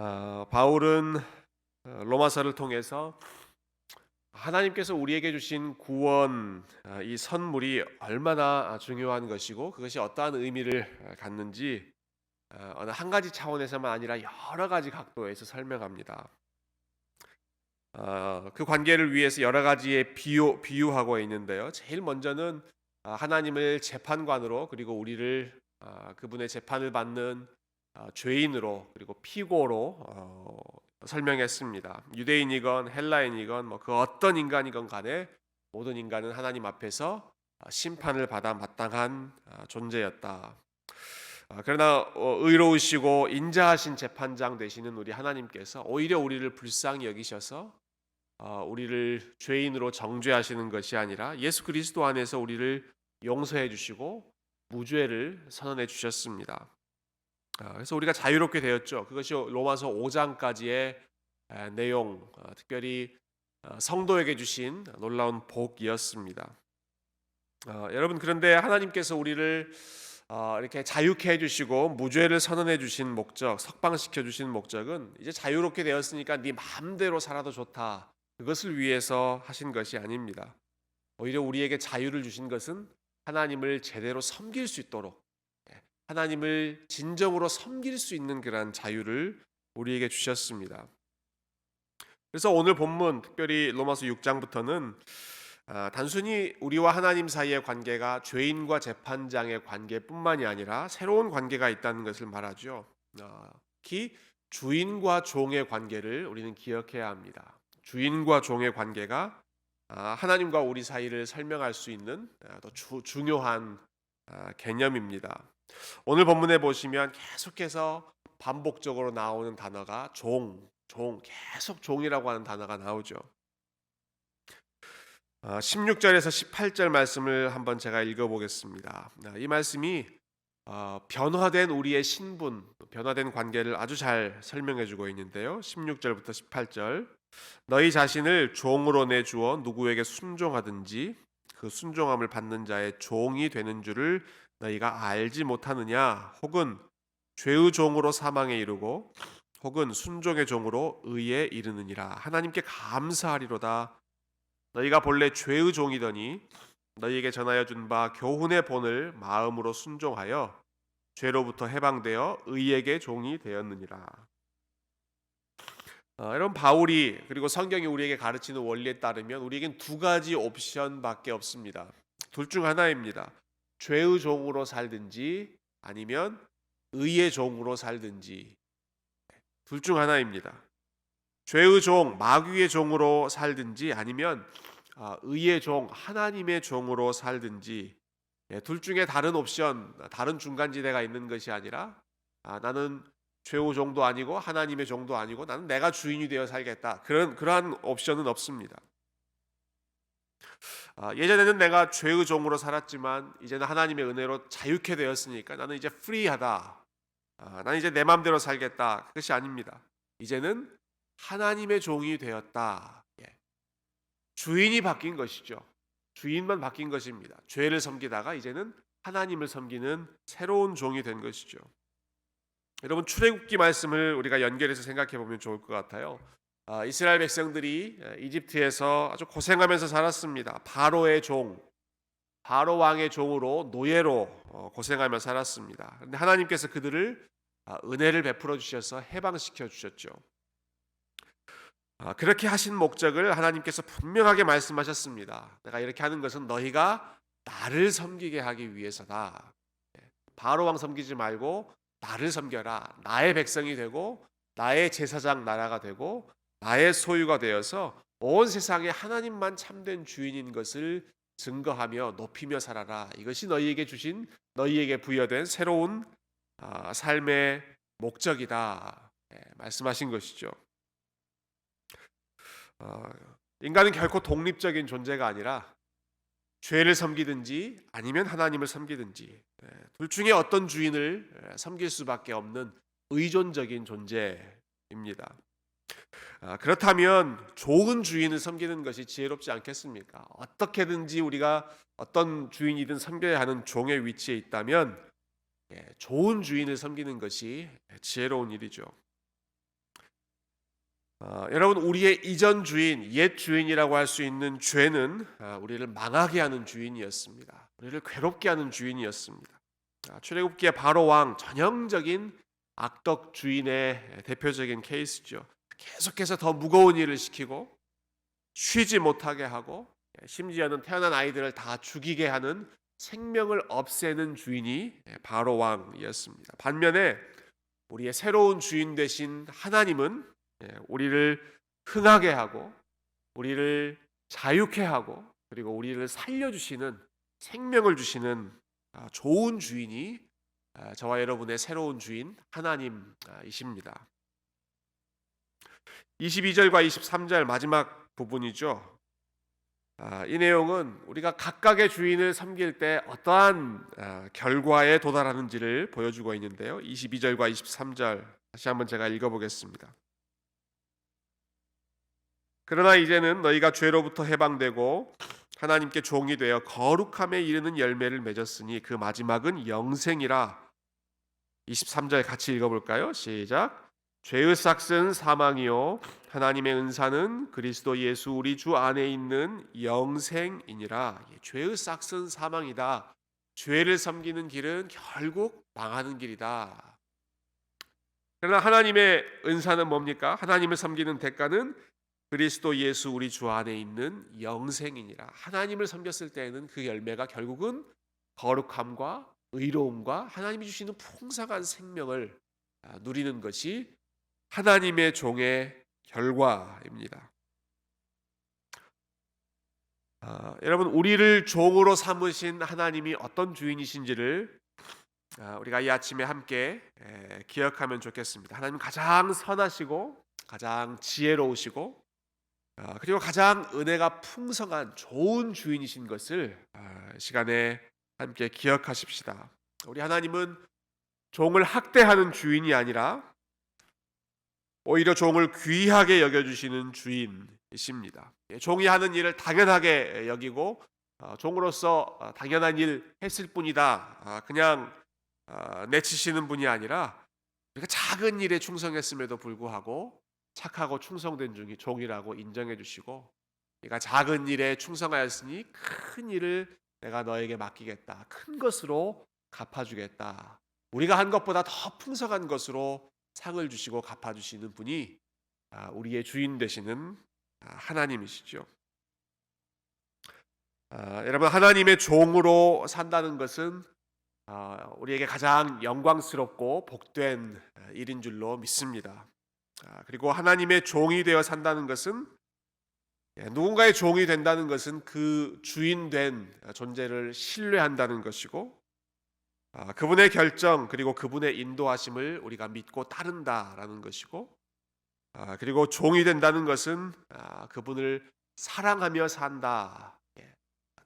어, 바울은 어, 로마서를 통해서 하나님께서 우리에게 주신 구원 아, 이 선물이 얼마나 중요한 것이고 그것이 어떠한 의미를 갖는지 어, 어느 한 가지 차원에서만 아니라 여러 가지 각도에서 설명합니다. 어, 그 관계를 위해서 여러 가지의 비유 비유하고 있는데요. 제일 먼저는 아, 하나님을 재판관으로 그리고 우리를 아, 그분의 재판을 받는 아, 죄인으로 그리고 피고로 어, 설명했습니다. 유대인이건 헬라인이건 뭐 그 어떤 인간이건 간에 모든 인간은 하나님 앞에서 아, 심판을 받아 마땅한 아, 존재였다. 아, 그러나 어, 의로우시고 인자하신 재판장 되시는 우리 하나님께서 오히려 우리를 불쌍히 여기셔서 어, 우리를 죄인으로 정죄하시는 것이 아니라 예수 그리스도 안에서 우리를 용서해 주시고 무죄를 선언해 주셨습니다. 아, 그래서 우리가 자유롭게 되었죠. 그것이 로마서 5장까지의 내용, 어, 특별히 어, 성도에게 주신 놀라운 복이었습니다. 어, 여러분 그런데 하나님께서 우리를 어, 이렇게 자유케 해주시고 무죄를 선언해 주신 목적, 석방시켜 주신 목적은 이제 자유롭게 되었으니까 네 마음대로 살아도 좋다. 그것을 위해서 하신 것이 아닙니다. 오히려 우리에게 자유를 주신 것은 하나님을 제대로 섬길 수 있도록 예, 하나님을 진정으로 섬길 수 있는 그러한 자유를 우리에게 주셨습니다. 그래서 오늘 본문 특별히 로마서 6장부터는 아, 단순히 우리와 하나님 사이의 관계가 죄인과 재판장의 관계뿐만이 아니라 새로운 관계가 있다는 것을 말하죠. 아, 특히 주인과 종의 관계를 우리는 기억해야 합니다. 주인과 종의 관계가 아, 하나님과 우리 사이를 설명할 수 있는 더 중요한 개념입니다. 오늘 본문에 보시면 계속해서 반복적으로 나오는 단어가 종, 종, 계속 종이라고 하는 단어가 나오죠. 16절에서 18절 말씀을 한번 제가 읽어보겠습니다. 이 말씀이 어, 변화된 우리의 신분, 변화된 관계를 아주 잘 설명해주고 있는데요. 16절부터 18절 너희 자신을 종으로 내주어 누구에게 순종하든지 그 순종함을 받는 자의 종이 되는 줄을 너희가 알지 못하느냐? 혹은 죄의 종으로 사망에 이르고 혹은 순종의 종으로 의에 이르느니라. 하나님께 감사하리로다. 너희가 본래 죄의 종이더니 너희에게 전하여 준 바 교훈의 본을 마음으로 순종하여 죄로부터 해방되어 의에게 종이 되었느니라. 어, 여러분 바울이 그리고 성경이 우리에게 가르치는 원리에 따르면 우리에겐 두 가지 옵션밖에 없습니다. 둘 중 하나입니다. 죄의 종으로 살든지 아니면 의의 종으로 살든지 둘 중 하나입니다. 죄의 종, 마귀의 종으로 살든지 아니면 아, 의의 종, 하나님의 종으로 살든지 예, 둘 중에 다른 옵션, 다른 중간지대가 있는 것이 아니라 아, 나는 죄의 종도 아니고 하나님의 종도 아니고 나는 내가 주인이 되어 살겠다. 그런 그러한 옵션은 없습니다. 아, 예전에는 내가 죄의 종으로 살았지만 이제는 하나님의 은혜로 자유케 되었으니까 나는 이제 프리하다. 나는 이제 내 마음대로 살겠다. 그것이 아닙니다. 이제는 하나님의 종이 되었다. 예. 주인이 바뀐 것이죠. 주인만 바뀐 것입니다. 죄를 섬기다가 이제는 하나님을 섬기는 새로운 종이 된 것이죠. 여러분 출애굽기 말씀을 우리가 연결해서 생각해 보면 좋을 것 같아요. 아, 이스라엘 백성들이 이집트에서 아주 고생하면서 살았습니다. 바로의 종, 바로 왕의 종으로 노예로 어, 고생하며 살았습니다. 그런데 하나님께서 그들을 아, 은혜를 베풀어 주셔서 해방시켜 주셨죠. 아, 그렇게 하신 목적을 하나님께서 분명하게 말씀하셨습니다. 내가 이렇게 하는 것은 너희가 나를 섬기게 하기 위해서다. 예, 바로 왕 섬기지 말고 나를 섬겨라. 나의 백성이 되고 나의 제사장 나라가 되고 나의 소유가 되어서 온 세상에 하나님만 참된 주인인 것을 증거하며 높이며 살아라. 이것이 너희에게 주신 너희에게 부여된 새로운 아, 삶의 목적이다. 예, 말씀하신 것이죠. 어, 인간은 결코 독립적인 존재가 아니라 죄를 섬기든지 아니면 하나님을 섬기든지 예, 둘 중에 어떤 주인을 예, 섬길 수밖에 없는 의존적인 존재입니다. 아, 그렇다면 좋은 주인을 섬기는 것이 지혜롭지 않겠습니까? 어떻게든지 우리가 어떤 주인이든 섬겨야 하는 종의 위치에 있다면 예, 좋은 주인을 섬기는 것이 지혜로운 일이죠. 어, 여러분 우리의 이전 주인, 옛 주인이라고 할 수 있는 죄는 아, 우리를 망하게 하는 주인이었습니다. 우리를 괴롭게 하는 주인이었습니다. 아, 출애굽기의 바로 왕 전형적인 악덕 주인의 대표적인 케이스죠. 계속해서 더 무거운 일을 시키고 쉬지 못하게 하고 예, 심지어는 태어난 아이들을 다 죽이게 하는 생명을 없애는 주인이 예, 바로 왕이었습니다. 반면에 우리의 새로운 주인 되신 하나님은 예, 우리를 흥하게 하고 우리를 자유케 하고 그리고 우리를 살려주시는 생명을 주시는 아, 좋은 주인이 아, 저와 여러분의 새로운 주인 하나님이십니다. 22절과 23절 마지막 부분이죠. 아, 이 내용은 우리가 각각의 주인을 섬길 때 어떠한 아, 결과에 도달하는지를 보여주고 있는데요. 22절과 23절 다시 한번 제가 읽어보겠습니다. 그러나 이제는 너희가 죄로부터 해방되고 하나님께 종이 되어 거룩함에 이르는 열매를 맺었으니 그 마지막은 영생이라. 23절 같이 읽어볼까요? 시작. 죄의 삭은 사망이요 하나님의 은사는 그리스도 예수 우리 주 안에 있는 영생이니라. 예, 죄의 삭은 사망이다. 죄를 섬기는 길은 결국 망하는 길이다. 그러나 하나님의 은사는 뭡니까? 하나님을 섬기는 대가는 그리스도 예수 우리 주 안에 있는 영생이니라. 하나님을 섬겼을 때에는 그 열매가 결국은 거룩함과 의로움과 하나님이 주시는 풍성한 생명을 아, 누리는 것이 하나님의 종의 결과입니다. 아, 여러분 우리를 종으로 삼으신 하나님이 어떤 주인이신지를 아, 우리가 이 아침에 함께 에, 기억하면 좋겠습니다. 하나님 가장 선하시고 가장 지혜로우시고 아, 그리고 가장 은혜가 풍성한 좋은 주인이신 것을 아, 시간에 함께 기억하십시다. 우리 하나님은 종을 학대하는 주인이 아니라 오히려 종을 귀하게 여겨주시는 주인이십니다. 예, 종이 하는 일을 당연하게 여기고 어, 종으로서 어, 당연한 일 했을 뿐이다. 아, 그냥 어, 내치시는 분이 아니라 작은 일에 충성했음에도 불구하고 착하고 충성된 중이 종이라고 인정해 주시고 네가 작은 일에 충성하였으니 큰 일을 내가 너에게 맡기겠다. 큰 것으로 갚아주겠다. 우리가 한 것보다 더 풍성한 것으로 상을 주시고 갚아주시는 분이 아, 우리의 주인 되시는 아, 하나님이시죠. 아, 여러분 하나님의 종으로 산다는 것은 우리에게 가장 영광스럽고 복된 일인 줄로 믿습니다. 아, 그리고 하나님의 종이 되어 산다는 것은 예, 누군가의 종이 된다는 것은 그 주인 된 존재를 신뢰한다는 것이고 아, 그분의 결정 그리고 그분의 인도하심을 우리가 믿고 따른다라는 것이고 아, 그리고 종이 된다는 것은 그분을 사랑하며 산다. 예,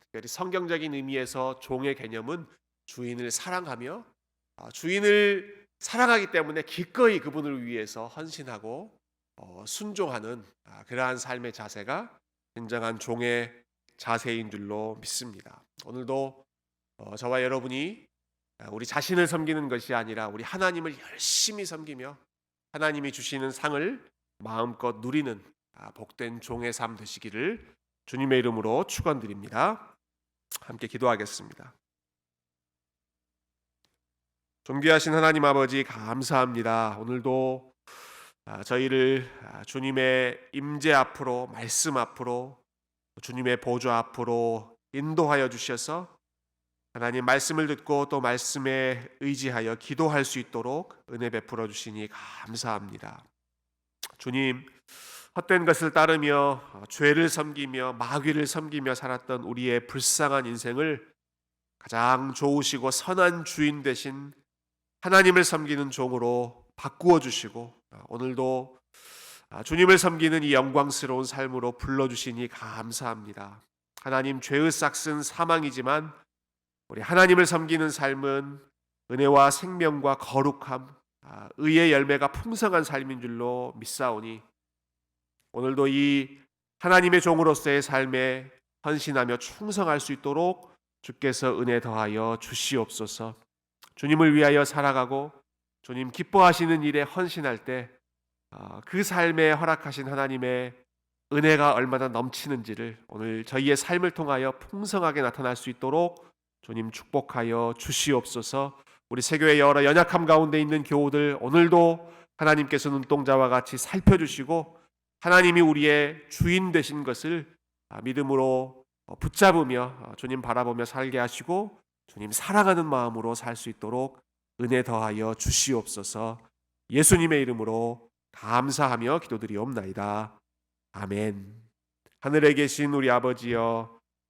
특별히 성경적인 의미에서 종의 개념은 주인을 사랑하며 주인을 사랑하기 때문에 기꺼이 그분을 위해서 헌신하고 어, 순종하는 아, 그러한 삶의 자세가 굉장한 종의 자세인 줄로 믿습니다. 오늘도 어, 저와 여러분이 아, 우리 자신을 섬기는 것이 아니라 우리 하나님을 열심히 섬기며 하나님이 주시는 상을 마음껏 누리는 아, 복된 종의 삶 되시기를 주님의 이름으로 축원드립니다. 함께 기도하겠습니다. 존귀하신 하나님 아버지 감사합니다. 오늘도 아, 저희를 아, 주님의 임재 앞으로 말씀 앞으로 주님의 보좌 앞으로 인도하여 주셔서 하나님 말씀을 듣고 또 말씀에 의지하여 기도할 수 있도록 은혜 베풀어 주시니 감사합니다. 주님 헛된 것을 따르며 어, 죄를 섬기며 마귀를 섬기며 살았던 우리의 불쌍한 인생을 가장 좋으시고 선한 주인 되신 하나님을 섬기는 종으로 바꾸어 주시고 아, 오늘도 아, 주님을 섬기는 이 영광스러운 삶으로 불러 주시니 감사합니다. 하나님 죄의 싹은 사망이지만 우리 하나님을 섬기는 삶은 은혜와 생명과 거룩함, 아, 의의 열매가 풍성한 삶인 줄로 믿사오니 오늘도 이 하나님의 종으로서의 삶에 헌신하며 충성할 수 있도록 주께서 은혜 더하여 주시옵소서. 주님을 위하여 살아가고 주님 기뻐하시는 일에 헌신할 때 아, 그 삶에 허락하신 하나님의 은혜가 얼마나 넘치는지를 오늘 저희의 삶을 통하여 풍성하게 나타날 수 있도록 주님 축복하여 주시옵소서. 우리 세교의 여러 연약함 가운데 있는 교우들 오늘도 하나님께서 눈동자와 같이 살펴주시고 하나님이 우리의 주인 되신 것을 아, 믿음으로 어, 붙잡으며 어, 주님 바라보며 살게 하시고 주님 사랑하는 마음으로 살 수 있도록 은혜 더하여 주시옵소서. 예수님의 이름으로 감사하며 기도드리옵나이다. 아멘. 하늘에 계신 우리 아버지여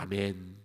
아멘.